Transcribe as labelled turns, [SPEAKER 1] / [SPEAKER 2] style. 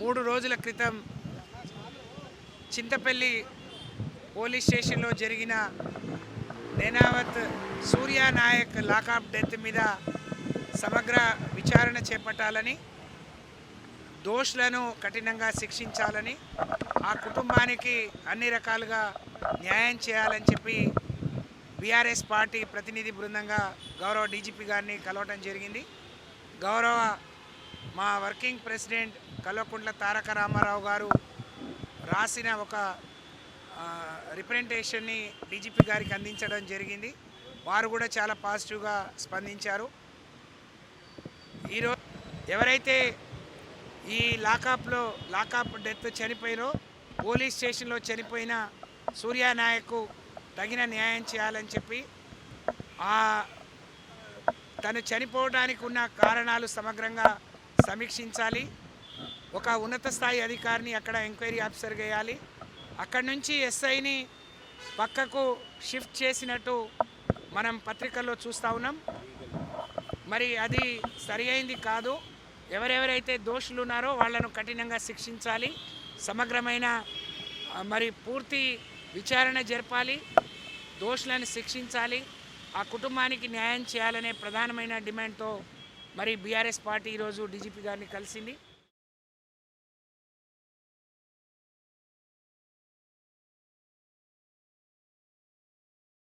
[SPEAKER 1] మూడు రోజుల క్రితం చింతపల్లి పోలీస్ స్టేషన్లో జరిగిన నేనావత్ సూర్యానాయక్ లాకాప్ డెత్ మీద సమగ్ర విచారణ చేపట్టాలని దోషులను కఠినంగా శిక్షించాలని ఆ కుటుంబానికి అన్ని రకాలుగా న్యాయం చేయాలని చెప్పి బీఆర్ఎస్ పార్టీ ప్రతినిధి బృందంగా గౌరవ డీజీపీ గారిని కలవటం జరిగింది. గౌరవ మా వర్కింగ్ ప్రెసిడెంట్ కల్వకుంట్ల తారక రామారావు గారు రాసిన ఒక రిప్రజెంటేషన్ని డీజీపీ గారికి అందించడం జరిగింది. వారు కూడా చాలా పాజిటివ్గా స్పందించారు. ఈరోజు ఎవరైతే ఈ లాకప్లో లాకప్ డెత్ చనిపోయినో పోలీస్ స్టేషన్లో చనిపోయిన సూర్యానాయకు తగిన న్యాయం చేయాలని చెప్పి తను చనిపోవడానికి ఉన్న కారణాలు సమగ్రంగా సమీక్షించాలి. ఒక ఉన్నత స్థాయి అధికారిని అక్కడ ఎంక్వైరీ ఆఫీసర్ వేయాలి. అక్కడి నుంచి ఎస్ఐని పక్కకు షిఫ్ట్ చేసినట్టు మనం పత్రికల్లో చూస్తూ ఉన్నాం. మరి అది సరి అయింది కాదు. ఎవరెవరైతే దోషులు ఉన్నారో వాళ్ళను కఠినంగా శిక్షించాలి. సమగ్రమైన మరి పూర్తి విచారణ జరపాలి. దోషులను శిక్షించాలి. ఆ కుటుంబానికి న్యాయం చేయాలనే ప్రధానమైన డిమాండ్తో మరి బీఆర్ఎస్ పార్టీ ఈరోజు డీజీపీ గారిని కలిసింది.